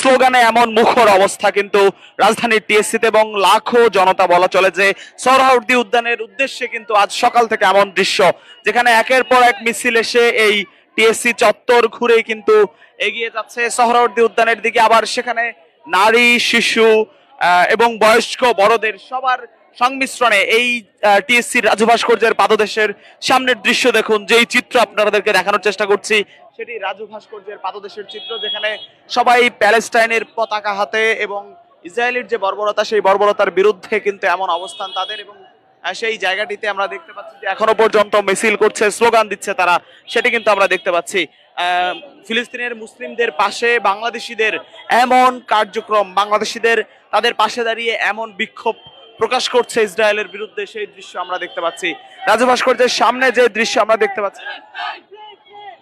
স্লোগানে এমন মুখর অবস্থা কিন্তু রাজধানীর টিএসসিতে এবং লাখো জনতা বলা চলে যে সরহাউদ্দি উদ্যানের উদ্দেশ্যে কিন্তু আজ সকাল থেকে এমন দৃশ্য, যেখানে একের পর এক মিছিল এসে এই টিএসসি চত্বর ঘুরে কিন্তু এগিয়ে যাচ্ছে সহরাওয়ার্দী উদ্যানের দিকে। আবার সেখানে নারী, শিশু এবং বয়স্ক বড়দের সবার সংমিশ্রণে এই টিএসসি রাজু ভাস্কর্যের পাদদেশের সামনের দৃশ্য দেখুন, যেই চিত্র আপনাদেরকে দেখানোর চেষ্টা করছি। সেটি রাজু ভাস্কর্যের পাদদেশের চিত্র, যেখানে সবাই প্যালেস্টাইনের পতাকা হাতে এবং ইসরায়েলের যে বর্বরতা, সেই বর্বরতার বিরুদ্ধে কিন্তু এমন অবস্থান তাদের এবং সেই জায়গাটিতে আমরা দেখতে পাচ্ছি যে এখনও পর্যন্ত মিছিল করছে, স্লোগান দিচ্ছে তারা, সেটি কিন্তু আমরা দেখতে পাচ্ছি। ফিলিস্তিনের মুসলিমদের পাশে বাংলাদেশিদের এমন কার্যক্রম, বাংলাদেশিদের তাদের পাশে দাঁড়িয়ে এমন বিক্ষোভ প্রকাশ করছে ইসরায়েলের বিরুদ্ধে, সেই দৃশ্য আমরা দেখতে পাচ্ছি। রাজু ভাস্কর্যের সামনে যে দৃশ্য আমরা দেখতে পাচ্ছি।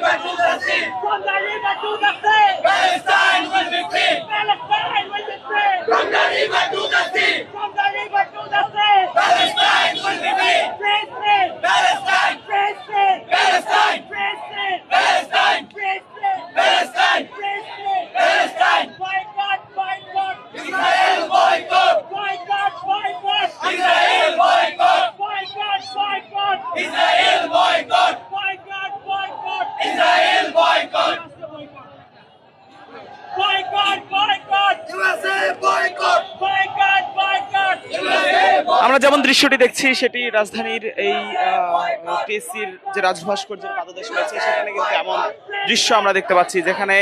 back to the sea. From Nairobi to the sea. যেমন দৃশ্যটি দেখছি, সেটি রাজধানীর এই টিএসসির যে রাজভাস্কর্যের পাদদেশ রয়েছে, সেখানে কিন্তু এমন দৃশ্য আমরা দেখতে পাচ্ছি, যেখানে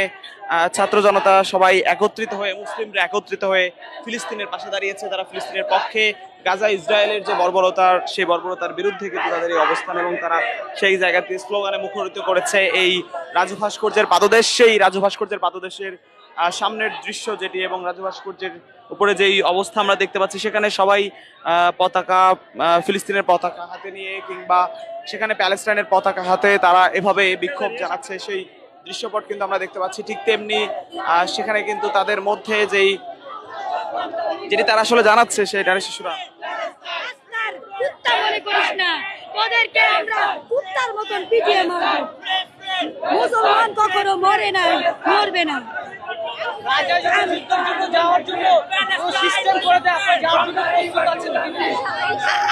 ছাত্র জনতা সবাই একত্রিত হয়ে, মুসলিমরা একত্রিত হয়ে ফিলিস্তিনের পাশে দাঁড়িয়েছে, তারা ফিলিস্তিনের পক্ষে গাজা, ইসরায়েলের যে বর্বরতার, সেই বর্বরতার বিরুদ্ধে কিন্তু তাদের এই অবস্থান এবং তারা সেই জায়গাতে স্লোগানে মুখরিত করেছে এই রাজু ভাস্কর্যের পাদদেশ, সেই রাজু ভাস্কর্যের পাদদেশের সামনের দৃশ্য যেটি এবং রাজু ভাস্কর্যের উপরে যেই অবস্থা আমরা দেখতে পাচ্ছি, সেখানে সবাই পতাকা ফিলিস্তিনের পতাকা হাতে নিয়ে কিংবা সেখানে প্যালেস্টাইনের পতাকা হাতে তারা এভাবে বিক্ষোভ জানাচ্ছে। সেই দৃশ্যপট কিন্তু আমরা দেখতে পাচ্ছি ঠিক তেমনি সেখানে কিন্তু তাদের মধ্যে যেই, যেটি তারা আসলে জানাচ্ছে নারী শিশুরা। মনে মুসলমান কখনো মরে না, মরবে না।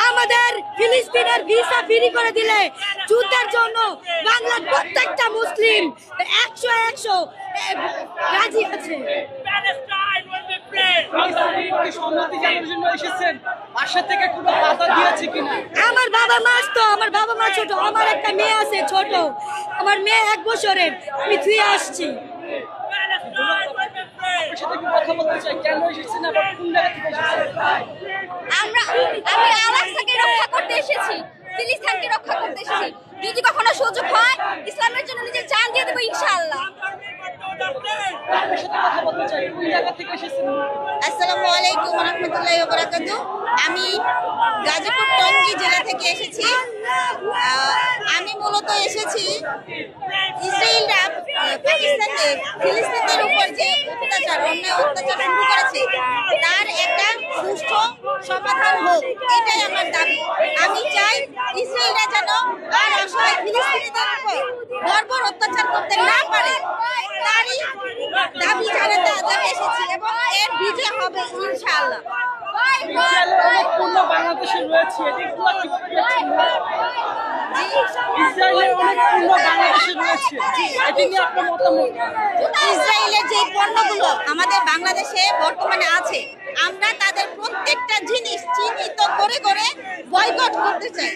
আমাদের ফিলিস্তিনের ভিসা ফ্রি করে দিলে যুদ্ধের জন্য বাংলার প্রত্যেকটা মুসলিম একশো একশো রাজি আছে। আমার বাবা মা তো আমার বাবা মা ছোট আমার একটা মেয়ে আছে ছোট আমার মেয়ে এক বছরের আমি ধুয়ে আসছি। আমরা আমি আলাক্সাকে রক্ষা করতে এসেছি। ফিলিস্তিনকে রক্ষা করতে এসেছি। যদি কখনো সুযোগ হয় ইসলামের জন্য নিজের জান দিয়ে দেবো ইনশাআল্লাহ। আসসালামু আলাইকুম রহমতুল্লাহ বারাকাতু আমি গাজীপুর টঙ্গী জেলা থেকে এসেছি। আহ, আমি মূলত এসেছি ইসরায়েলরা পাকিস্তানকে ফিলিস্তিনের উপর যে অত্যাচার অন্যায় অত্যাচার শুরু করেছে তার একটা সুষ্ঠু সমাধান হোক এটাই আমার দাবি। আমি চাই ইসরায়েলরা যেন আর অসহায় ফিলিস্তিনিদের উপর বর্বর অত্যাচার করতে না পারে। তারই দাবি জানাতে আজ এসেছি এবং এর বিজয় হবে ইনশাআল্লাহ। বাংলাদেশে রয়েছে। ইসরায়েলের যে পণ্যগুলো আমাদের বাংলাদেশে বর্তমানে আছে আমরা তাদের প্রত্যেকটা জিনিস চিহ্নিত করে করে বয়কট করতে চাই।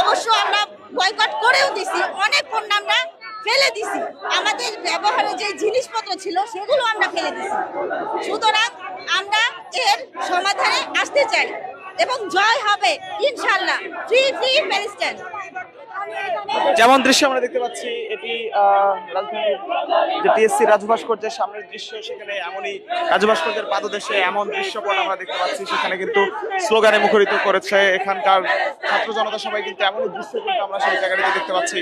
অবশ্য আমরা বয়কট করেও দিছি, অনেক পণ্য আমরা ফেলে দিছি। আমাদের ব্যবহারে যে জিনিসপত্র ছিল, সেগুলো আমরা ফেলে দিছি। সুতরাং আমরা এর সমাধানে আসতে চাই এবং জয় হবে ইনশাল্লাহ ফ্রি ফ্রি প্যালেস্টাইন যেমন দৃশ্য আমরা দেখতে পাচ্ছি এটি রাজধানীর যে টিএসসি রাজু ভাস্কর্যের সামনের দৃশ্য, সেখানে এমনই রাজু ভাস্কর্যের পাদদেশে এমন দৃশ্যপট আমরা দেখতে পাচ্ছি, সেখানে কিন্তু স্লোগানে মুখরিত করেছে এখানকার ছাত্র জনতা সবাই, কিন্তু এমনই দৃশ্য কিন্তু আমরা সেই জায়গাটিতে দেখতে পাচ্ছি।